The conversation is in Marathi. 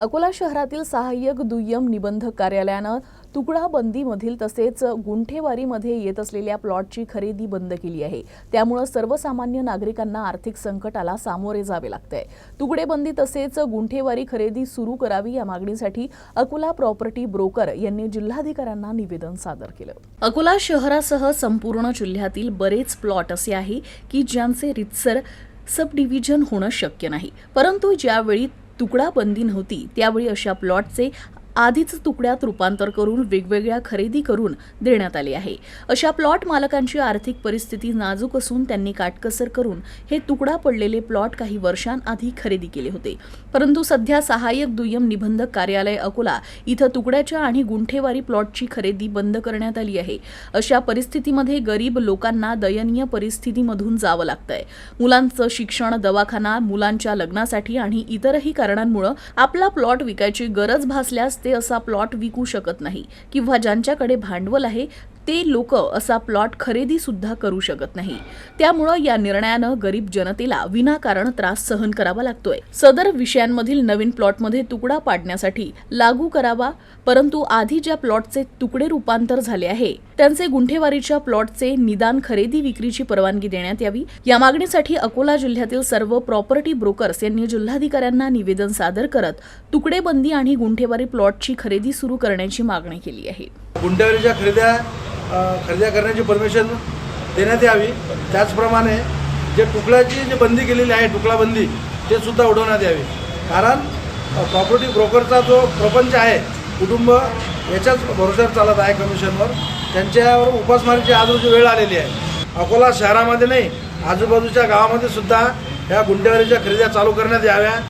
अकोला शहरातील सहाय्यक दुय्यम निबंधक कार्यालयानं तुकडाबंदीमधील तसेच गुंठेवारीमध्ये येत असलेल्या प्लॉटची खरेदी बंद केली आहे. त्यामुळं सर्वसामान्य नागरिकांना आर्थिक संकटाला सामोरे जावे लागते तुकडेबंदी तसेच गुंठेवारी खरेदी सुरू करावी या मागणीसाठी अकोला प्रॉपर्टी ब्रोकर यांनी जिल्हाधिकाऱ्यांना निवेदन सादर केलं. अकोला शहरासह संपूर्ण जिल्ह्यातील बरेच प्लॉट असे आहे की ज्यांचे रितसर सब डिव्हिजन होणं शक्य नाही. परंतु ज्यावेळी तुकडा बंदी नव्हती. त्यावेळी अशा प्लॉटचे आधीच तुकड्यात रूपांतर करून वेगवेगळ्या खरेदी करून देण्यात आले आहे. अशा प्लॉट मालकांची आर्थिक परिस्थिती नाजूक असून त्यांनी काटकसर करून हे तुकडा पडलेले प्लॉट काही वर्षांआधी खरेदी केले होते. परंतु सध्या सहाय्यक दुय्यम निबंधक कार्यालय अकोला इथं तुकड्याच्या आणि गुंठेवारी प्लॉटची खरेदी बंद करण्यात आली आहे. अशा परिस्थितीमध्ये गरीब लोकांना दयनीय परिस्थितीमधून जावं लागतंय. मुलांचं शिक्षण दवाखाना मुलांच्या लग्नासाठी आणि इतरही कारणांमुळे आपला प्लॉट विकायची गरज भासल्यास ते असा प्लॉट विकू शकत नाही. किंवा ज्यांच्याकडे भांडवल आहे ते लोक असा प्लॉट खरेदी सुद्धा करू शकत नाही. त्यामुळं या निर्णयानं गरीब जनतेला विनाकारण त्रास सहन करावा लागतोय. सदर विषयांमधील नवीन प्लॉटमध्ये तुकडा पाडण्यासाठी लागू करावा परंतु आधी ज्या प्लॉटचे तुकडे रूपांतर झाले आहे त्यांचे गुंठेवारीच्या प्लॉटचे निदान खरेदी विक्रीची परवानगी देण्यात यावी. या मागणीसाठी अकोला जिल्ह्यातील सर्व प्रॉपर्टी ब्रोकर्स यांनी जिल्हाधिकाऱ्यांना निवेदन सादर करत तुकडेबंदी आणि गुंठेवारी प्लॉटची खरेदी सुरू करण्याची मागणी केली आहे. गुंठेवारीच्या खरेद्या खरेदी करण्याची परमिशन देण्यात यावी. त्याचप्रमाणे जे टुकड्याची जी बंदी केलेली आहे टुकडाबंदी ते सुद्धा उडवण्यात यावी. कारण प्रॉपर्टी ब्रोकरचा जो प्रपंच आहे कुटुंब याच्याच भरोश्यावर चालत आहे कमिशनवर त्यांच्यावर उपासमारीची आज रोजी वेळ आलेली आहे. अकोला शहरामध्ये नाही आजूबाजूच्या गावामध्ये सुद्धा या गुंठेवारीच्या खरेद्या चालू करण्यात याव्या.